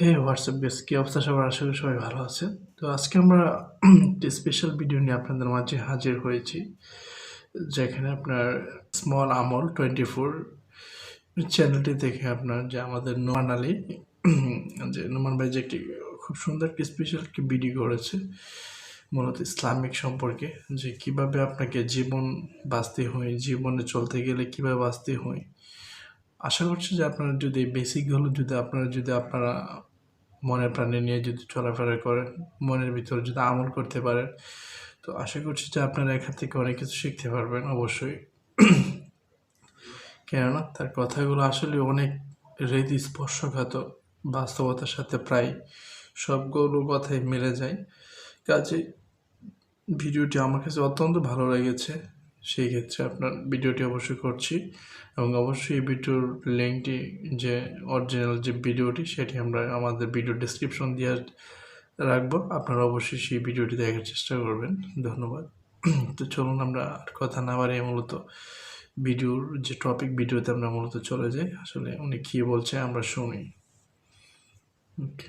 হে WhatsApp base কি অবস্থা? সবার আশা করি সবাই ভালো আছে তো আজকে আমরা একটি স্পেশাল ভিডিও নিয়ে আপনাদের মাঝে হাজির হয়েছি, যেখানে আপনার স্মল আমল টোয়েন্টি ফোর চ্যানেলটি দেখে আপনার যে আমাদের নোমান আলী যে নোমান ভাই যে একটি খুব সুন্দর একটি স্পেশাল একটি ভিডিও করেছে, মূলত ইসলামিক সম্পর্কে, যে কীভাবে আপনাকে জীবন বাঁচতে হয়, জীবনে চলতে গেলে কীভাবে বাঁচতে হয়। আশা করছি যে আপনারা যদি বেসিকগুলো যদি আপনারা যদি আপনারা মনের প্রাণে নিয়ে যদি চলাফেরা করেন, মনের ভিতরে যদি আমল করতে পারেন, তো আশা করছি যে আপনারা এখান থেকে অনেক কিছু শিখতে পারবেন অবশ্যই। কেননা তার কথাগুলো আসলে অনেক হৃদ স্পর্শঘাত বাস্তবতার সাথে প্রায় সবগুলো কথাই মিলে যায়। কাজে ভিডিওটি আমার কাছে অত্যন্ত ভালো লেগেছে। সেই ক্ষেত্রে আপনার ভিডিওটি অবশ্যই করছি এবং অবশ্যই এই ভিডিওর লিঙ্কটি যে অরিজিনাল যে ভিডিওটি সেটি আমরা আমাদের ভিডিও ডিসক্রিপশন দিয়ে রাখব। আপনারা অবশ্যই সেই ভিডিওটি দেখার চেষ্টা করবেন। ধন্যবাদ। তো চলুন আমরা আর কথা না বাড়িয়ে মূলত ভিডিওর যে টপিক ভিডিওতে আমরা মূলত চলে যাই। আসলে উনি কী বলছে আমরা শুনি। ওকে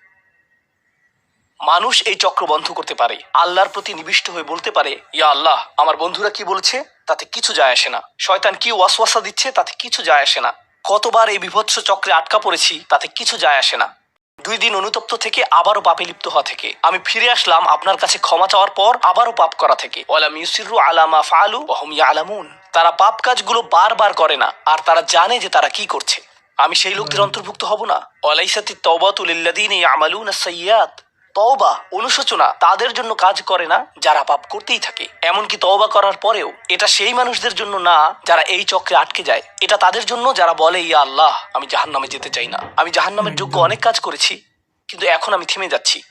মানুষ এই চক্র বন্ধ করতে পারে। আল্লাহর প্রতি নিবিষ্ট হয়ে বলতে পারে ইয়া আল্লাহ আমার বন্ধুরা কি বলেছে? তাতে কিছু যায় আসে না। শয়তান কি ওয়াসওয়াসা দিচ্ছে? তাতে কিছু যায় আসে না। কতবার এই বিভৎস চক্রে আটকা পড়েছি? তাতে কিছু যায় আসে না। দুই দিন অনুতপ্ত থেকে আবারও পাপে লিপ্ত হওয়া থেকে। আমি ফিরে আসলাম আপনার কাছে ক্ষমা চাওয়ার পর আবারও পাপ করা থেকে। ওয়ালাম ইউসিরু আলামা ফালু ইয়ালামুন। তারা পাপ কাজগুলো বারবার করে না আর তারা জানে যে তারা কি করছে। আমি সেই লোকদের অন্তর্ভুক্ত হব না। ওয়ালাইসাতি তওবাতুল লিল্লাযিনা ইয়ামালুনা সাইয়্যাত। তওবা অনুশোচনা তাদের জন্য কাজ করে না যারা পাপ করতেই থাকে। এমনকি তওবা করার পরেও এটা সেই মানুষদের জন্য না যারা এই চক্রে আটকে যায়। এটা তাদের জন্য যারা বলে ইয়া আল্লাহ আমি জাহান নামে যেতে চাই না। আমি জাহান নামের যোগ্য অনেক কাজ করেছি কিন্তু এখন আমি থেমে যাচ্ছি।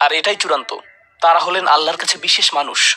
আর এটাই চূড়ান্ত। তারা হলেন আল্লাহর কাছে বিশেষ মানুষ।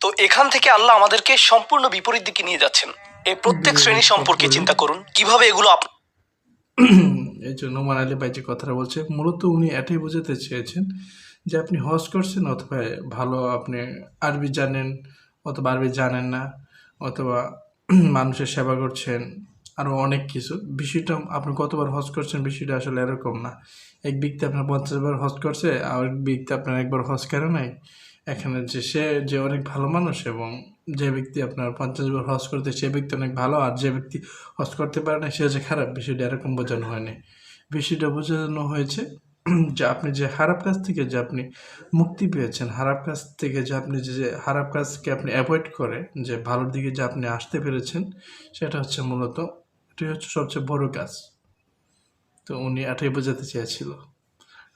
তো এখান থেকে আল্লাহ আমাদেরকে সম্পূর্ণ বিপরীত দিকে নিয়ে যাচ্ছেন। এই প্রত্যেক শ্রেণি সম্পর্কে চিন্তা করুন কীভাবে এগুলো এই জন্য নোমান আলী ভাই যে কথাটা বলছে মূলত উনি এটাই বোঝাতে চেয়েছেন যে আপনি হজ করছেন অথবা ভালো আপনি আরবি জানেন অথবা আরবি জানেন না অথবা মানুষের সেবা করছেন আরও অনেক কিছু। বিষয়টা আপনি কতবার হজ করছেন বিষয়টা আসলে এরকম না। এক ব্যক্তি আপনার পঞ্চাশ বার হজ করছে আর এক ব্যক্তি আপনার একবার হজ করে নাই। এখানে যে সে যে অনেক ভালো মানুষ এবং যে ব্যক্তি আপনার পঞ্চাশ বার হজ করতে, সে ব্যক্তি অনেক ভালো আর যে ব্যক্তি হজ করতে পারে না, সে যে খারাপ। বিষয়টা এরকম বোঝানো হয়নি। বিষয়টা বোঝানো হয়েছে যে আপনি যে খারাপ কাজ থেকে যে আপনি মুক্তি পেয়েছেন, খারাপ কাজ থেকে যে আপনি যে খারাপ কাজকে আপনি অ্যাভয়েড করে যে ভালোর দিকে যে আপনি আসতে পেরেছেন, সেটা হচ্ছে মূলত এটাই হচ্ছে সবচেয়ে বড় কাজ। তো উনি এটাই বোঝাতে চেয়েছিল।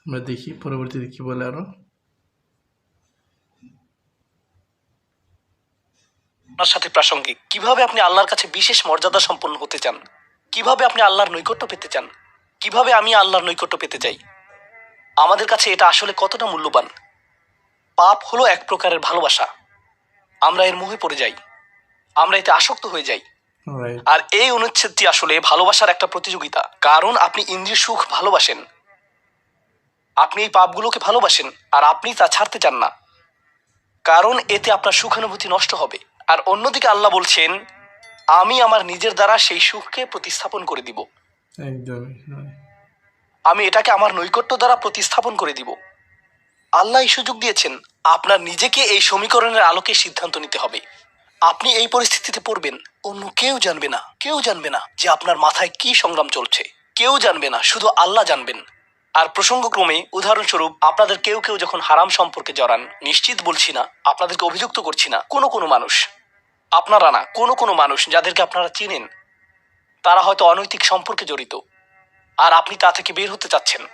আমরা দেখি, পরবর্তীতে কী বলে আরও? আপনার সাথে প্রাসঙ্গিক। কীভাবে আপনি আল্লাহর কাছে বিশেষ মর্যাদা সম্পন্ন হতে চান? কীভাবে আপনি আল্লাহর নৈকট্য পেতে চান? কীভাবে আমি আল্লাহর নৈকট্য পেতে চাই? আমাদের কাছে এটা আসলে কতটা মূল্যবান? পাপ হলো এক প্রকারের ভালোবাসা। আমরা এর মুখে পড়ে যাই। আমরা এতে আসক্ত হয়ে যাই। আর এই অনুচ্ছেদটি আসলে ভালোবাসার একটা প্রতিযোগিতা। কারণ আপনি ইন্দ্রিয় সুখ ভালোবাসেন। আপনি এই পাপগুলোকে ভালোবাসেন আর আপনি তা ছাড়তে চান না। কারণ এতে আপনার সুখানুভূতি নষ্ট হবে। আর অন্যদিকে আল্লাহ বলছেন আমি আমার নিজের দ্বারা সেই সুখকে প্রতিস্থাপন করে দিব। একদমই আমি এটাকে আমার নৈকট্য দ্বারা প্রতিস্থাপন করে দিব। আল্লাহ এই সুযোগ দিয়েছেন আপনার নিজেকে এই সমীকরণের আলোকে সিদ্ধান্ত নিতে হবে। আপনি এই পরিস্থিতিতে পড়বেন অন্য কেউ জানবে না কেউ জানবে না যে আপনার মাথায় কি সংগ্রাম চলছে। কেউ জানবে না শুধু আল্লাহ জানবেন। আর প্রসঙ্গক্রমে উদাহরণস্বরূপ আপনাদের কেউ কেউ যখন হারাম সম্পর্কে জড়ান নিশ্চিত বলছি না আপনাদেরকে অভিযুক্ত করছি না কোনো কোনো মানুষ। আপনারা না কোনো কোনো মানুষ যাদেরকে আপনারা চিনেন তারা হয়তো অনৈতিক সম্পর্কে জড়িত আর আপনি তা থেকে বের হতে চাচ্ছেন।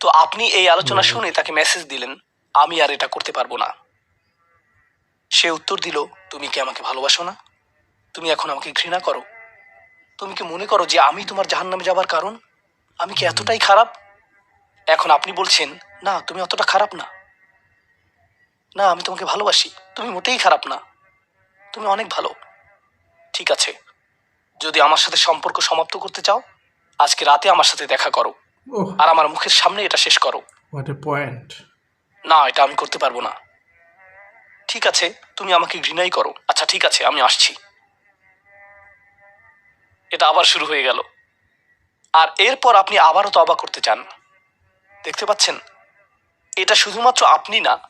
তো আপনি এই আলোচনা শুনে তাকে মেসেজ দিলেন আমি আর এটা করতে পারব না। সে উত্তর দিল তুমি কি আমাকে ভালোবাসো না? তুমি এখন আমাকে ঘৃণা করো। তুমি কি মনে করো যে আমি তোমার জাহান্নামে যাবার কারণ? আমি কি এতটাই খারাপ? এখন আপনি বলছেন না তুমি অতটা খারাপ না। না আমি তোমাকে ভালোবাসি। তুমি মোটেই খারাপ না। তুমি অনেক ভালো। ঠিক আছে। যদি আমার সাথে সম্পর্ক সমাপ্ত করতে চাও আজকে রাতে আমার সাথে দেখা করো। আর আমার মুখের সামনে এটা শেষ করো। হোয়াট এ পয়েন্ট না এটা আমি করতে পারব না। ঠিক আছে তুমি আমাকে ঘৃণাই করো। আচ্ছা ঠিক আছে আমি আসছি। এটা আবার শুরু হয়ে গেল। আর এরপর আপনি আবারও তবা করতে চান। দেখতে পাচ্ছেন? এটা শুধুমাত্র আপনি না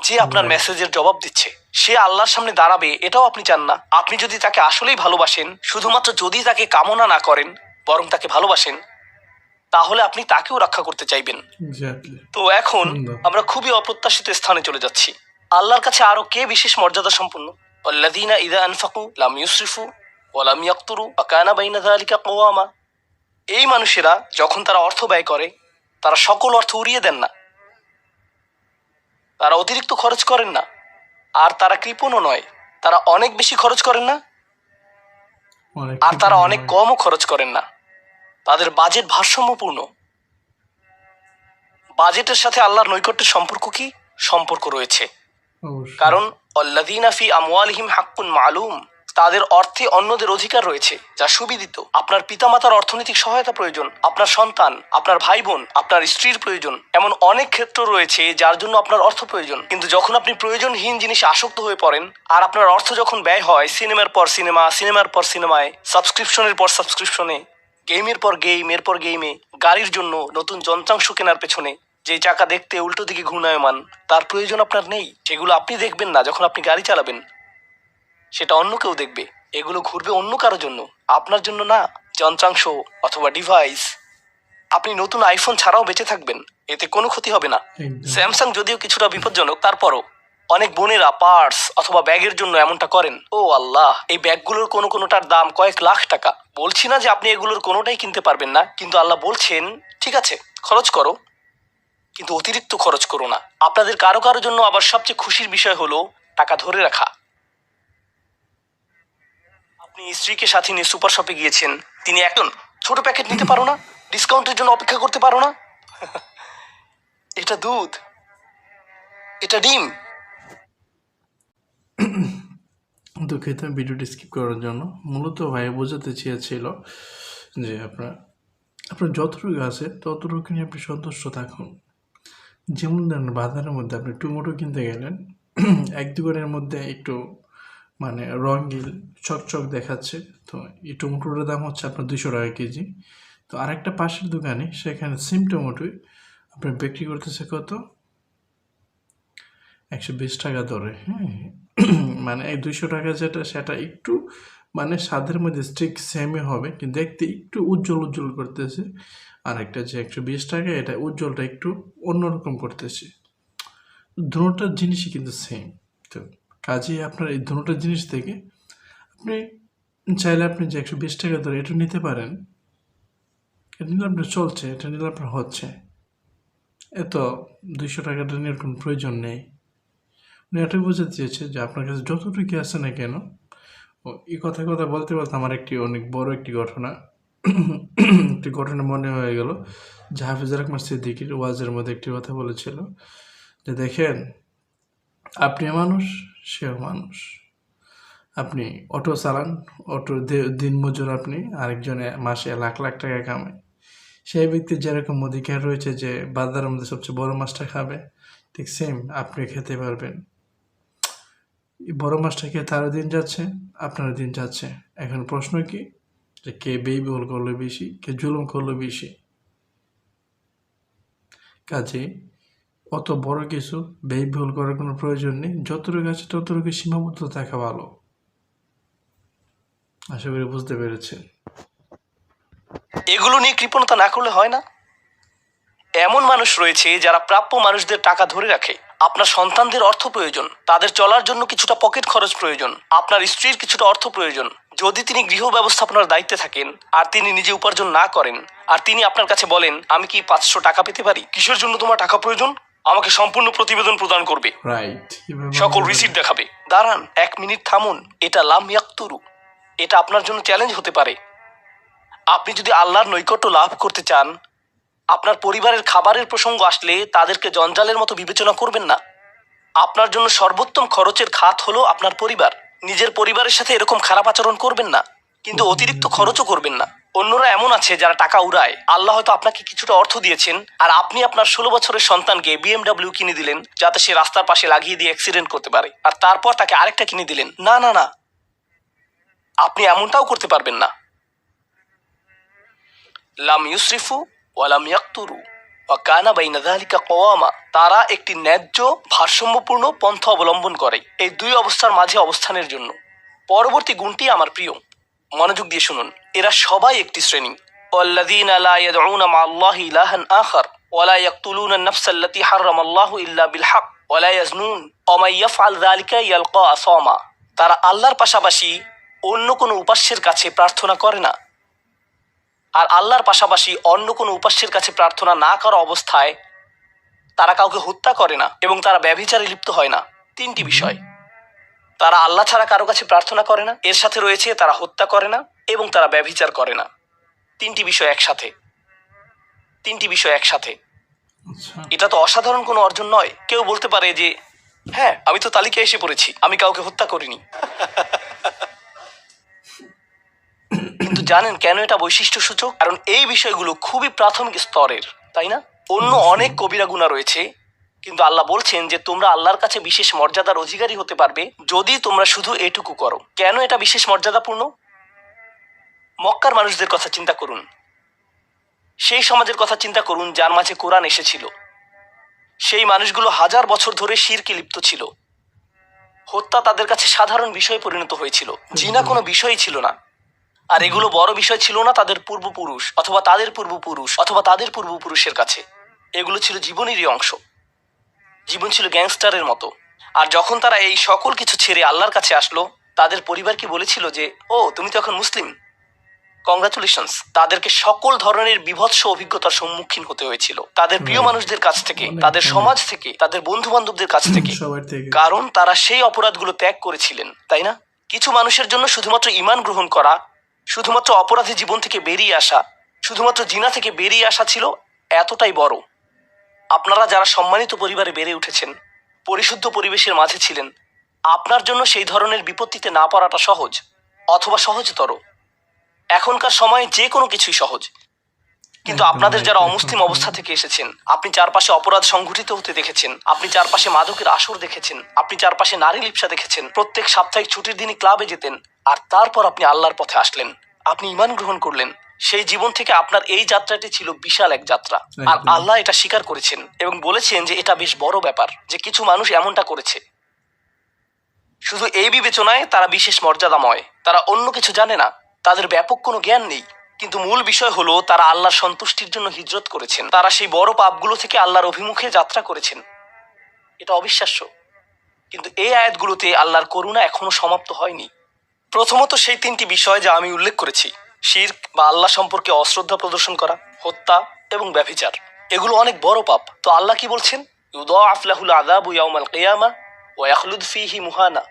যে আপনার মেসেজের জবাব দিচ্ছে সে আল্লাহর সামনে দাঁড়াবে এটাও আপনি চান না। আপনি যদি তাকে আসলেই ভালোবাসেন শুধুমাত্র যদি তাকে কামনা না করেন বরং তাকে ভালোবাসেন তাহলে আপনি তাকেও রক্ষা করতে চাইবেন। তো এখন আমরা খুবই অপ্রত্যাশিত স্থানে চলে যাচ্ছি। আল্লাহর কাছে আরও কে বিশেষ মর্যাদা সম্পন্ন? আল্লাদিনা ইদা আনফাকু লাম ইউসরিফু ওলাম ইয়াক্তুরু বা কানা বাইনা দালিকা কোয়ামা এই মানুষেরা যখন তারা অর্থ ব্যয় করে তারা সকল অর্থ উড়িয়ে দেন না। তারা অতিরিক্ত খরচ করেন না। আর তারা কৃপণও নয়। তারা অনেক বেশি খরচ করেন না। আর তারা অনেক কমও খরচ করেন না। তাদের বাজেট ভারসাম্যপূর্ণ। বাজেটের সাথে আল্লাহর নৈকট্যের সম্পর্ক কি? সম্পর্ক রয়েছে। কারণ অল্লাদিনাফি আমওয়ালহিম আমওয়ালিহিম হাক্কুন মালুম। তাদের অর্থে অন্যদের অধিকার রয়েছে, যা সুবিদিত। আপনার পিতামাতার অর্থনৈতিক সহায়তা প্রয়োজন, আপনার সন্তান, আপনার ভাই বোন আপনার স্ত্রীর প্রয়োজন, এমন অনেক ক্ষেত্র রয়েছে যার জন্য আপনার অর্থ প্রয়োজন। কিন্তু যখন আপনি প্রয়োজনহীন জিনিসে আসক্ত হয়ে পড়েন, আর আপনার অর্থ যখন ব্যয় হয় সিনেমার পর সিনেমা, সিনেমার পর সিনেমায়, সাবস্ক্রিপশনের পর সাবস্ক্রিপশনে, গেমের পর গেম, এর পর গেমে, গাড়ির জন্য নতুন যন্ত্রাংশ কেনার পেছনে, যে চাকা দেখতে উল্টো দিকে ঘূর্ণায়মান, তার প্রয়োজন আপনার নেই। সেগুলো আপনি দেখবেন না যখন আপনি গাড়ি চালাবেন। সেটা অন্য কেউ দেখবে। এগুলো ঘুরবে অন্য কারোর জন্য। আপনার জন্য না যন্ত্রাংশ অথবা ডিভাইস আপনি নতুন আইফোন ছাড়াও বেঁচে থাকবেন। এতে কোনো ক্ষতি হবে না। স্যামসাং যদিও কিছুটা বিপজ্জনক তারপরও অনেক বোনেরা পার্স অথবা ব্যাগের জন্য এমনটা করেন। ও আল্লাহ এই ব্যাগগুলোর কোনো কোনোটার দাম কয়েক লাখ টাকা। বলছি না যে আপনি এগুলোর কোনোটাই কিনতে পারবেন না কিন্তু আল্লাহ বলছেন ঠিক আছে খরচ করো। কিন্তু অতিরিক্ত খরচ করো না। আপনাদের কারও কারও জন্য আবার সবচেয়ে খুশির বিষয় হলো টাকা ধরে রাখা। আপনি স্ত্রীকে সাথে নিয়ে সুপার শপে গিয়েছেন, তিনি একজন ছোট প্যাকেট নিতে পারো না ডিসকাউন্টের জন্য অপেক্ষা করতে পারো না? এটা দুধ, এটা ডিম। দুঃখিত ভিডিওটি স্কিপ করার জন্য মূলত ভাই বোঝাতে চেয়েছিল যে আপনার আপনার যতটুকু আছে ততটুকু নিয়ে আপনি সন্তুষ্ট থাকুন। যেমন ধরেন বাজারের মধ্যে আপনি টমেটো কিনতে গেলেন, এক দোকানের মধ্যে একটু মানে রঙিল চকচক দেখাচ্ছে। তো এই টমেটোটার দাম হচ্ছে আপনার দুশো টাকা কেজি। তো আরেকটা পাশের দোকানে সেখানে সেম টমেটোই আপনার বিক্রি করতেছে কত? একশো বিশ টাকা দরে হ্যাঁ। মানে এই দুইশো টাকা যেটা, সেটা একটু মানে স্বাদের মধ্যে স্টিক সেমই হবে, কিন্তু দেখতে একটু উজ্জ্বল উজ্জ্বল করতেছে। আর একটা যে একশো বিশ টাকা, এটা উজ্জ্বলটা একটু অন্যরকম করতেছে। দুটোটার জিনিসই কিন্তু সেম তো কাজেই আপনার এই দুটোটার জিনিস থেকে আপনি চাইলে আপনি যে একশো বিশ টাকা ধরে এটা নিতে পারেন, এটা নিলে আপনার চলছে, এটা নিলে আপনার হচ্ছে। এত দুইশো টাকাটা নিয়ে কোনো প্রয়োজন নেই। উনি এটাই বোঝাতে চেয়েছে যে আপনার কাছে যতটুকু আছে না কেন এই কথা কথা বলতে বলতে আমার একটি অনেক বড় একটি ঘটনা একটি ঘটনা মনে হয়ে গেল। যে হাফিজুর রহমান সিদ্দিকির ওয়াজের মধ্যে একটি কথা বলেছিল যে, দেখেন, আপনি মানুষ সেও মানুষ। আপনি অটো চালান, অটো দিনমজুর আপনি, আরেকজনে মাসে লাখ লাখ টাকা কামায়। সেই ব্যক্তির যেরকম অধিকার রয়েছে যে বাজারের মধ্যে সবচেয়ে বড় মাছটা খাবে, ঠিক সেম আপনি খেতে পারবেন। বড় মাছটা খেয়ে তারও দিন যাচ্ছে, আপনারও দিন যাচ্ছে। এখন প্রশ্ন কি? যে কে ব্যয়বহুল করল বেশি, কে জুলুম করল বেশি? কাজে অত বড় কিছু ব্যয়বহুল করার কোনো প্রয়োজন নেই। যতটুকু আছে ততটুকু সীমাবদ্ধ থাকা ভালো। আশা করি বুঝতে পেরেছেন। এগুলো নিয়ে কৃপণতা না করলে হয় না। এমন মানুষ রয়েছে যারা প্রাপ্য মানুষদের টাকা ধরে রাখে। আপনার সন্তানদের অর্থ প্রয়োজন। তাদের চলার জন্য কিছুটা পকেট খরচ প্রয়োজন। আপনার স্ত্রীর কিছুটা অর্থ প্রয়োজন। যদি তিনি গৃহ ব্যবস্থাপনার দায়িত্বে থাকেন, আর তিনি নিজে উপার্জন না করেন, আর তিনি আপনার কাছে বলেন, আমি কি পাঁচশো টাকা পেতে পারি? কিসের জন্য তোমার টাকা প্রয়োজন? আমাকে সম্পূর্ণ প্রতিবেদন প্রদান করবে। সকল রিসিট দেখাবে। দাঁড়ান এক মিনিট থামুন। এটা লাম ইয়াক্তুরু। এটা আপনার জন্য চ্যালেঞ্জ হতে পারে। আপনি যদি আল্লাহর নৈকট্য লাভ করতে চান আপনার পরিবারের খাবারের প্রসঙ্গ আসলে তাদেরকে জঞ্জালের মতো বিবেচনা করবেন না। আপনার জন্য সর্বোত্তম খরচের খাত হলো আপনার পরিবার। নিজের পরিবারের সাথে এরকম খারাপ আচরণ করবেন না। কিন্তু অতিরিক্ত খরচও করবেন না। অন্যরা এমন আছে যারা টাকা উড়ায়। আল্লাহ হয়তো আপনাকে কিছুটা অর্থ দিয়েছেন, আর আপনি আপনার ষোলো বছরের সন্তানকে বিএমডাব্লিউ কিনে দিলেন, যাতে সে রাস্তার পাশে লাগিয়ে দিয়ে অ্যাক্সিডেন্ট করতে পারে। আর তারপর তাকে আরেকটা কিনে দিলেন। না না না। আপনি এমনটাও করতে পারবেন না। লাম ইউসরিফু ওয়ালাম ইয়াক্তুরু ওয়াকানা বাইনা যালিকা কওয়ামা। তারা একটি ন্যায্য, ভারসাম্যপূর্ণ পন্থা অবলম্বন করে। এই দুই অবস্থার মাঝে অবস্থানের জন্য। পরবর্তী গুণটি আমার প্রিয়। মনোযোগ দিয়ে শুনুন এরা সবাই একটি শ্রেণী والذين لا يدعون مع الله إلها آخر ولا يقتلون النفس التي حرم الله إلا بالحق ولا يزنون ومن يفعل ذلك يلقى أثاما তারা আল্লাহর পাশাপাশি অন্য কোনো উপাস্যের কাছে প্রার্থনা করে না আর আল্লাহর পাশাপাশি অন্য কোনো উপাস্যের কাছে প্রার্থনা না করা অবস্থায় তারা কাউকে হত্যা করে না এবং তারা ব্যভিচারে লিপ্ত হয় না তিনটি বিষয় তারা আল্লাহ ছাড়া কারও কাছে প্রার্থনা করে না। এর সাথে রয়েছে তারা হত্যা করে না এবং তারা ব্যভিচার করে না। তিনটি বিষয় একসাথে। তিনটি বিষয় একসাথে। আচ্ছা। এটা তো অসাধারণ কোনো অর্জন নয়। কেউ বলতে পারে যে হ্যাঁ আমি তো তালিকায় এসে পড়েছি। আমি কাউকে হত্যা করিনি। কিন্তু জানেন কেন এটা বৈশিষ্ট্য সূচক কারণ এই বিষয়গুলো খুবই প্রাথমিক স্তরের তাই না? অন্য অনেক কবিরা গুণা রয়েছে কিন্তু আল্লাহ বলছেন যে তোমরা আল্লাহর কাছে বিশেষ মর্যাদার অধিকারী হতে পারবে যদি তোমরা শুধু এটুকু করো। কেন এটা বিশেষ মর্যাদাপূর্ণ? মক্কার মানুষদের কথা চিন্তা করুন। সেই সমাজের কথা চিন্তা করুন যার মাঝে কোরআন এসেছিল। সেই মানুষগুলো হাজার বছর ধরে শিরকে লিপ্ত ছিল। হত্যা তাদের কাছে সাধারণ বিষয় পরিণত হয়েছিল। জিনা কোনো বিষয়ই ছিল না। আর এগুলো বড় বিষয় ছিল না তাদের পূর্বপুরুষ অথবা তাদের পূর্বপুরুষ অথবা তাদের পূর্বপুরুষের কাছে। এগুলো ছিল জীবনেরই অংশ। জীবন ছিল গ্যাংস্টারের মতো। আর যখন তারা এই সকল কিছু ছেড়ে আল্লাহর কাছে আসলো তাদের পরিবারকে বলেছিল যে ও তুমি তো এখন মুসলিম? কংগ্রাচুলেশনস তাদেরকে সকল ধরনের বিভৎস অভিজ্ঞতার সম্মুখীন হতে হয়েছিল। তাদের প্রিয় মানুষদের কাছ থেকে তাদের সমাজ থেকে তাদের বন্ধু বান্ধবদের কাছ থেকে। থেকে। কারণ তারা সেই অপরাধগুলো ত্যাগ করেছিলেন তাই না? কিছু মানুষের জন্য শুধুমাত্র ইমান গ্রহণ করা শুধুমাত্র অপরাধী জীবন থেকে বেরিয়ে আসা শুধুমাত্র জিনা থেকে বেরিয়ে আসা ছিল এতটাই বড়। আপনারা যারা সম্মানিত পরিবারে বেড়ে উঠেছেন পরিশুদ্ধ পরিবেশের মাঝে ছিলেন আপনার জন্য সেই ধরনের বিপত্তিতে না পড়াটা সহজ অথবা সহজতর। এখনকার সময়ে যে কোনো কিছুই সহজ। কিন্তু আপনাদের যারা অমুসলিম অবস্থা থেকে এসেছেন আপনি চারপাশে অপরাধ সংঘটিত হতে দেখেছেন আপনি চারপাশে মাদকের আসর দেখেছেন আপনি চারপাশে নারী লিপসা দেখেছেন প্রত্যেক সাপ্তাহিক ছুটির দিনই ক্লাবে যেতেন আর তারপর আপনি আল্লাহর পথে আসলেন আপনি ইমান গ্রহণ করলেন সেই জীবন থেকে আপনার এই যাত্রাটি ছিল বিশাল এক যাত্রা। আর আল্লাহ এটা স্বীকার করেছেন এবং বলেছেন যে এটা বেশ বড় ব্যাপার যে কিছু মানুষ এমনটা করেছে। শুধু এই বিবেচনায় তারা বিশেষ মর্যাদাময়। তারা অন্য কিছু জানে না তাদের ব্যাপক কোনো জ্ঞান নেই। কিন্তু মূল বিষয় হলো তারা আল্লাহর সন্তুষ্টির জন্য হিজরত করেছেন। তারা সেই বড় পাপগুলো থেকে আল্লাহর অভিমুখে যাত্রা করেছেন। এটা অবিশ্বাস্য। কিন্তু এই আয়াতগুলোতে আল্লাহর করুণা এখনও সমাপ্ত হয়নি। প্রথমত সেই তিনটি বিষয় যা আমি উল্লেখ করেছি। শির্ক বা আল্লাহ সম্পর্কে অশ্রদ্ধা প্রদর্শন করা, হত্যা এবং ব্যভিচার। এগুলো অনেক বড় পাপ। তো আল্লাহ কি বলছেন? মুহানা।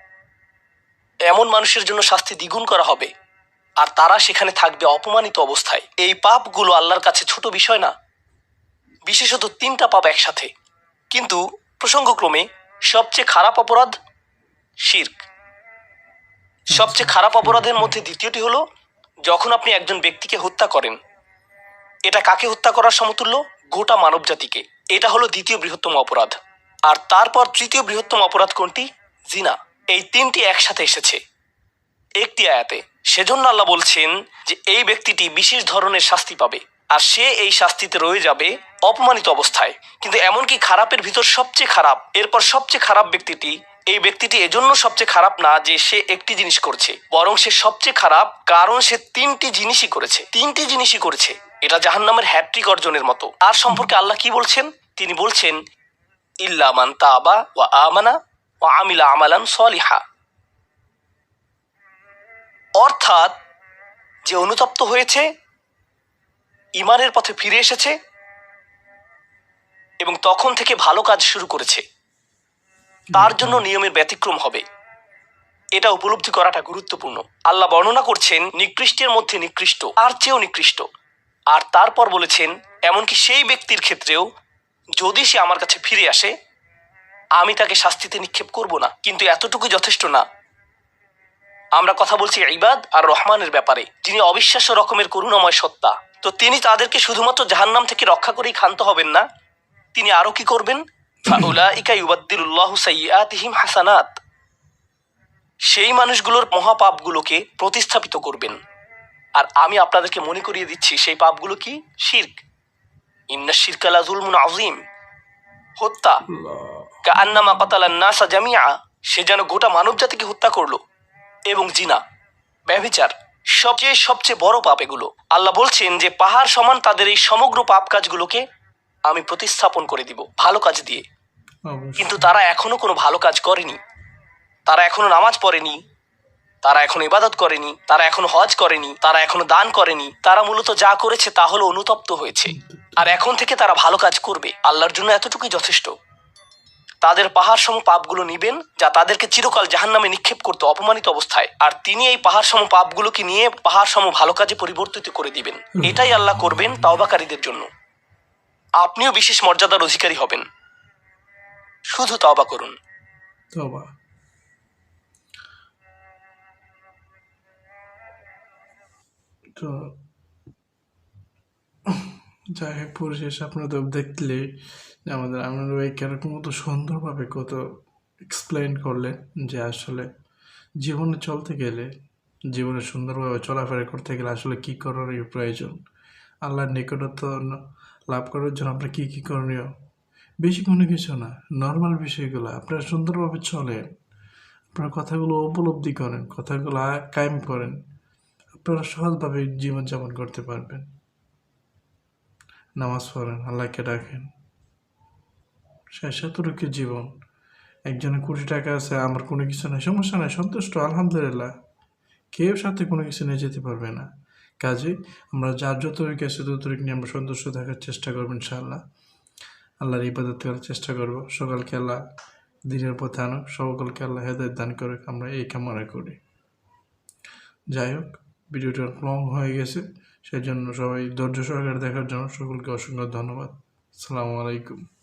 এমন মানুষের জন্য শাস্তি দ্বিগুণ করা হবে। আর তারা সেখানে থাকবে অপমানিত অবস্থায়। এই পাপগুলো আল্লাহর কাছে ছোট বিষয় না। বিশেষত তিনটা পাপ একসাথে। কিন্তু প্রসঙ্গক্রমে সবচেয়ে খারাপ অপরাধ শির্ক। সবচেয়ে খারাপ অপরাধের মধ্যে দ্বিতীয়টি হলো যখন আপনি একজন ব্যক্তিকে হত্যা করেন, এটা কাকে হত্যা করার সমতুল্য? গোটা মানবজাতিকে। এটা হলো দ্বিতীয় বৃহত্তম অপরাধ। আর তারপর তৃতীয় বৃহত্তম অপরাধ কোনটি? জিনা। এই তিনটি একসাথে এসেছে। একটি আয়াতে সেজন্য আল্লাহ বলছেন যে, এই ব্যক্তিটি বিশেষ ধরনের শাস্তি পাবে। আর সে এই শাস্তিতে রয়ে যাবে অপমানিত অবস্থায়। কিন্তু এমনকি খারাপের ভিতর সবচেয়ে খারাপ, এরপর সবচেয়ে খারাপ ব্যক্তিটি এই ব্যক্তিটি এজন্য সবচেয়ে খারাপ না যে সে একটি জিনিস করছে, বরং সে সবচেয়ে খারাপ কারণ সে তিনটি জিনিসই করেছে। তিনটি জিনিসই করেছে। এটা জাহান্নামের হ্যাট্রিক অর্জনের মতো। তার সম্পর্কে আল্লাহ কি বলছেন? তিনি বলছেন ইল্লামান তাবা ওয়া আমানা ওয়া আমিলা আমালান সলিহা। অর্থাৎ, যে অনুতপ্ত হয়েছে ইমানের পথে ফিরে এসেছে এবং তখন থেকে ভালো কাজ শুরু করেছে। তার জন্য নিয়মের ব্যতিক্রম হবে। এটা উপলব্ধি করাটা গুরুত্বপূর্ণ। আল্লাহ বর্ণনা করছেন, নিকৃষ্টের মধ্যে নিকৃষ্ট আর চেয়েও নিকৃষ্ট। আর তারপর বলেছেন, এমনকি সেই ব্যক্তির ক্ষেত্রেও যদি সে আমার কাছে ফিরে আসে, আমি তাকে শাস্তিতে নিক্ষেপ করব না। কিন্তু এতটুকু যথেষ্ট না। আমরা কথা বলছি ইবাদ আর রহমানের ব্যাপারে, যিনি অবিশ্বাস্য রকমের করুণাময় সত্তা। তো তিনি তাদেরকে শুধুমাত্র জাহান্নাম থেকে রক্ষা করেই ক্ষান্ত হবেন না? তিনি আরও কি করবেন? ফাউলাইকা ইউবাদ্দিলুল্লাহু সাইয়্যাতিহিম হাসানাত। সেই মানুষগুলোর মহাপাপগুলোকে প্রতিস্থাপিত করবেন। আর আমি আপনাদেরকে মনে করিয়ে দিচ্ছি সেই পাপগুলো কি? শির্ক। ইন্না শিরকালা জুলমুন আজিম হত্যা। কান্নামা কাতালান নাসা জামিয়া সে যেন গোটা মানব জাতিকে হত্যা করল। এবং জিনা। ব্যভিচার। সবচেয়ে সবচেয়ে বড় পাপ এগুলো। আল্লাহ বলছেন যে পাহাড় সমান তাদের এই সমগ্র পাপ কাজগুলোকে আমি প্রতিস্থাপন করে দিব। ভালো কাজ দিয়ে। কিন্তু তারা এখনও কোনো ভালো কাজ করেনি। তারা এখনও নামাজ পড়েনি। তারা এখনও ইবাদত করেনি। তারা এখনও হজ করেনি। তারা এখনও দান করেনি। তারা মূলত যা করেছে তা হলো অনুতপ্ত হয়েছে। আর এখন থেকে তারা ভালো কাজ করবে। আল্লাহর জন্য এতটুকুই যথেষ্ট। তাদের পাহাড় সম পাপগুলো নিবেন যা তাদেরকে চিরকাল জাহান্নামে নিক্ষেপ করতে অপমানিত অবস্থায়। আর তিনি এই পাহাড় সম পাপগুলোকে নিয়ে পাহাড় সম ভালো কাজে পরিবর্তিত করে দিবেন। এটাই আল্লাহ করবেন তাওবাকারীদের জন্য। আপনিও বিশেষ মর্যাদার অধিকারী হবেন। শুধু তওবা করুন। তবা তো, যাই হোক পরিশেষে আপনারা তো দেখলে যে আমাদের আমরা ওই ক্যারেক্টার মতো সুন্দরভাবে কত এক্সপ্লেন করলেন যে আসলে জীবনে চলতে গেলে, জীবনে সুন্দরভাবে চলাফেরা করতে গেলে আসলে কী করার প্রয়োজন। আল্লাহর নিকটত্ব লাভ করার জন্য আপনার কী কী করণীয়? বেশি কোনো কিছু না নর্মাল বিষয়গুলো। আপনারা সুন্দরভাবে চলেন। আপনার কথাগুলো উপলব্ধি করেন, কথাগুলো কায়েম করেন। আপনারা সহজভাবে জীবনযাপন করতে পারবেন। নামাজ পড়েন, আল্লাহকে ডাকেন। শেষ এতটুকু জীবন। একজনের কোটি টাকা আছে, আমার কোনো কিছু নাই, সমস্যা নাই, সন্তুষ্ট, আলহামদুলিল্লাহ। কেউ সাথে কোনো কিছু নিয়ে যেতে পারবে না। কাজে আমরা যার যতটুকু আছে ততটুকু নিয়ে আমরা সন্তুষ্ট থাকার চেষ্টা করব, ইনশাআল্লাহ। আল্লাহর ইবাদত করার চেষ্টা করব। সকালকে আল্লাহ দিনের পথে আনুক, সকলকে আল্লাহ হেদায়ত দান করুক, আমরা এই কামনা করি। যাই হোক, ভিডিওটা লং হয়ে গেছে সেই জন্য সবাই ধৈর্য সহকারে দেখার জন্য সকলকে অসংখ্য ধন্যবাদ। আসসালামু আলাইকুম।